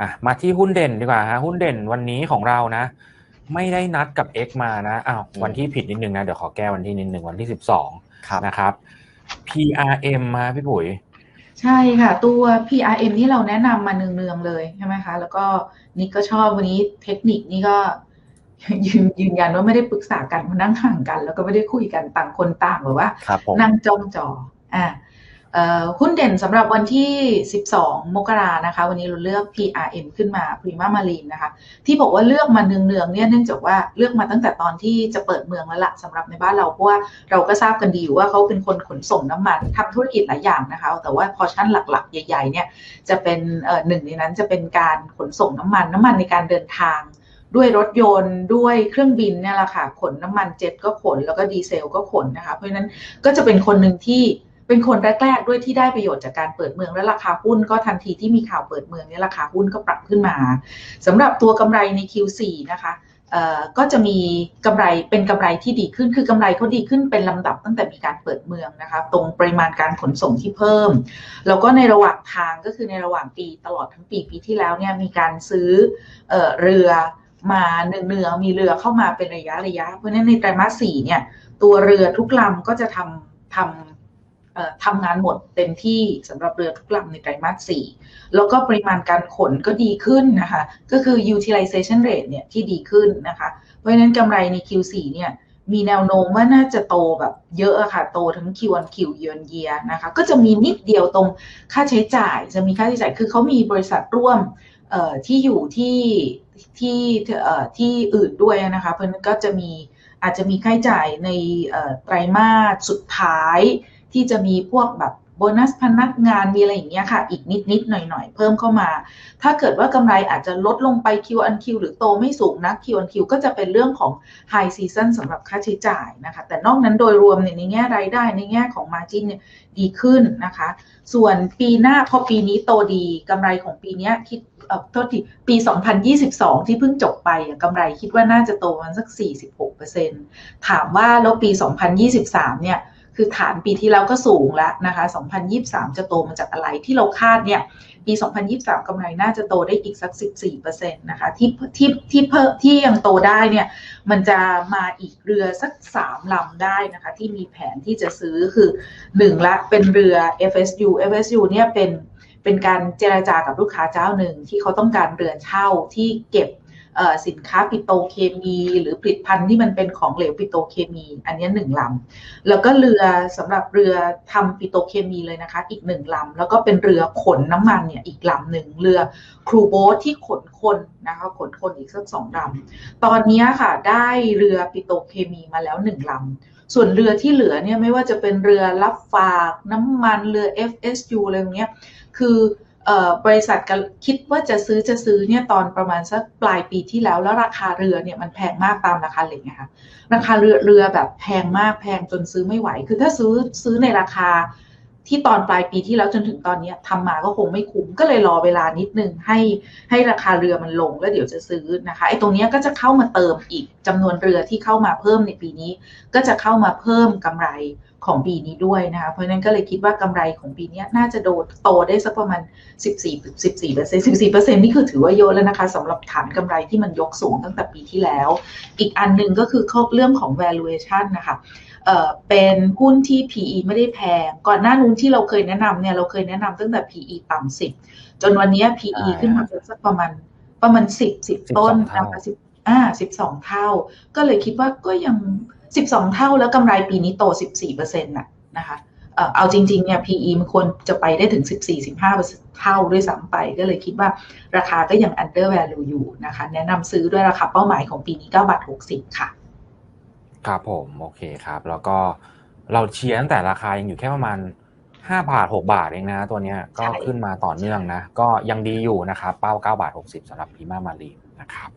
อะมาที่หุ้นเด่นดีกว่าฮะหุ้นเด่นวันนี้ของเรานะ ไม่ได้นัดกับ X มานะอ้าววันที่ผิดนิดนึงนะ เดี๋ยวขอแก้วันที่นิดนึงวันที่สิบสองครับนะครับ PRM มาพี่ปุ๋ย ใช่ค่ะ ตัว PRM ที่เราแนะนำมาเนืองๆเลยใช่ไหมคะ แล้วก็นี่ก็ชอบวันนี้เทคนิคนี่ก็ยืนยืนยันว่าไม่ได้ปรึกษากันมานั่งห่างกัน แล้วก็ไม่ได้คุยกันต่างคนต่างแบบว่าครับผมนั่งจ้องจออ่าเอ่อ หุ้นเด่นสำหรับวันที่ 12 มกรานะคะ วันนี้เราเลือก PRM ขึ้นมา Prima Marine นะคะ ที่บอกว่าเลือกมาเนืองๆเนี่ยเนื่องจากว่าเลือกมาตั้งแต่ตอนที่จะเปิดเมืองแล้วละสำหรับในบ้านเราเพราะว่าเราก็ทราบกันดีอยู่ว่าเขาเป็นคนขนส่งน้ำมันทำธุรกิจหลายอย่างนะคะ แต่ว่าพอชั่นหลักๆ ใหญ่ๆเนี่ยจะเป็นหนึ่งในนั้นจะเป็นการขนส่งน้ำมัน น้ำมันในการเดินทางด้วยรถยนต์ด้วยเครื่องบินเนี่ยแหละค่ะขนน้ำมันเจ็ตก็ขนแล้วก็ดีเซลก็ขนนะคะ เพราะฉะนั้นก็จะเป็นคนหนึ่งที่ เป็นคนแรก ๆ ด้วยที่ได้ประโยชน์จากการเปิดเมืองและราคาหุ้นก็ทันทีที่มีข่าวเปิดเมืองเนี่ยราคาหุ้นก็ปรับขึ้นมาสำหรับตัวกำไรใน Q4 นะคะก็จะมีกำไรเป็นกำไรที่ดีขึ้นคือกำไรเขาดีขึ้นเป็นลำดับตั้งแต่มีการเปิดเมืองนะคะตรงปริมาณการขนส่งที่เพิ่ม แล้วก็ในระหว่างทางก็คือในระหว่างปีตลอดทั้งปีปีที่แล้วเนี่ยมีการซื้อเออเรือมาเนืองๆมีเรือเข้ามาเป็นระยะระยะ เพราะฉะนั้นในไตรมาสสี่เนี่ยตัวเรือทุกลำก็จะทำทำ ทำงานหมดเต็มที่สำหรับเรือทุกลำในไตรมาสสี่แล้วก็ปริมาณการขนก็ดีขึ้นนะคะ ก็คือ utilization rate เนี่ยที่ดีขึ้นนะคะ เพราะฉะนั้นกำไรใน Q4 เนี่ยมีแนวโน้มว่าน่าจะโตแบบเยอะอะค่ะ โตทั้ง Q on Q year on year นะคะ ก็จะมีนิดเดียวตรงค่าใช้จ่าย จะมีค่าใช้จ่ายคือเขามีบริษัทร่วมที่อยู่ที่ที่ที่อื่นด้วยนะคะ เพราะนั้นก็จะมีอาจจะมีค่าใช้จ่ายในไตรมาสสุดท้าย ที่จะมีพวกแบบโบนัสพนักงานมีอะไรอย่างเงี้ยค่ะ อีกนิดนิดหน่อยหน่อยเพิ่มเข้ามา ถ้าเกิดว่ากำไรอาจจะลดลงไป Q on Q หรือโตไม่สูงนะ Q on Q ก็จะเป็นเรื่องของ High Season สำหรับค่าใช้จ่ายนะคะ แต่นอกนั้นโดยรวมเนี่ยในแง่รายได้ในแง่ของ Margin เนี่ยดีขึ้นนะคะ ส่วนปีหน้าพอปีนี้โตดีกำไรของปีเนี้ยคิดเอ่อโทษทีปี 2022 ที่เพิ่งจบไปกำไรคิดว่าน่าจะโตมันสัก 46%ถามว่าแล้วปี 2023 เนี่ย คือฐานปีที่แล้วก็สูงแล้วนะคะ 2023 จะโตมาจากอะไรที่เราคาดเนี่ยปี 2023 กำไรน่าจะโตได้อีกสัก 14%นะคะที่ที่ที่เพิ่มที่ยังโตได้เนี่ยมันจะมาอีกเรือสัก 3 ลำได้นะคะที่มีแผนที่จะซื้อคือ 1 ละเป็นเรือ FSU FSU เนี่ยเป็นเป็นการเจราจากับลูกค้าเจ้าหนึ่งที่เขาต้องการเรือนเช่าที่เก็บ สินค้าปิโตเคมี หรือผลิตภัณฑ์ที่มันเป็นของเหลวปิโตเคมี อันนี้หนึ่งลำแล้วก็เรือสำหรับเรือทำปิโตเคมีเลยนะคะ อีกหนึ่งลำแล้วก็เป็นเรือขนน้ำมันเนี่ยอีกลำหนึ่งเรือครูโบ๊ทที่ขนคนนะคะขนคนอีกสักสองลำตอนนี้ค่ะได้เรือปิโตเคมีมาแล้วหนึ่งลำส่วนเรือที่เหลือเนี่ยไม่ว่าจะเป็นเรือรับฝากน้ำมันเรือ FSU อะไรอย่างเงี้ย คือ บริษัทก็คิดว่าจะซื้อจะซื้อเนี่ยตอนประมาณสักปลายปีที่แล้ว แล้วราคาเรือเนี่ยมันแพงมากตามราคาเหล็กนะคะราคาเรือเรือแบบแพงมากแพงจนซื้อไม่ไหว คือถ้าซื้อซื้อในราคาที่ตอนปลายปีที่แล้วจนถึงตอนนี้ทำมาก็คงไม่คุ้มก็เลยรอเวลานิดนึงให้ให้ราคาเรือมันลงแล้วเดี๋ยวจะซื้อนะคะไอ้ตรงนี้ก็จะเข้ามาเติมอีกจำนวนเรือที่เข้ามาเพิ่มในปีนี้ ก็จะเข้ามาเพิ่มกำไร ของปีนี้ด้วยนะคะเพราะฉะนั้นก็เลยคิดว่ากำไรของปีนี้น่าจะโดดโตได้สักประมาณ 14 14เปอร์เซ็นต์14เปอร์เซ็นต์นี่คือถือว่าเยอะแล้วนะคะสำหรับฐานกำไรที่มันยกสูงตั้งแต่ปีที่แล้ว อีกอันหนึ่งก็คือเรื่องของ valuation นะคะเอ่อเป็นหุ้นที่ PE ไม่ได้แพง ก่อนหน้านู้นที่เราเคยแนะนำเนี่ยเราเคยแนะนำตั้งแต่ PE ต่ำ10จนวันนี้ PE ขึ้นมาเป็นสักประมาณประมาณ10 10ต้นนะคะ10อ่า12เท่า ก็เลยคิดว่าก็ยัง 12 เท่าแล้วกำไรปีนี้โต 14%น่ะนะคะเอ่อเอาจริงๆเนี่ย PE มันควรจะไปได้ถึง 14-15 เท่าด้วยซ้ำไป ก็เลยคิดว่าราคาก็ยัง under value อยู่นะคะ แนะนำซื้อด้วยราคาเป้าหมายของปีนี้9บาท60 ค่ะ ครับผม โอเคครับ แล้วก็เราเชียร์ตั้งแต่ราคายังอยู่แค่ประมาณห้าบาทหกบาทเองนะ ตัวเนี้ยก็ใช่ขึ้นมาต่อเนื่องนะ ก็ยังดีอยู่นะครับ เป้าเก้าบาทหกสิบสำหรับพีมามารีนะครับ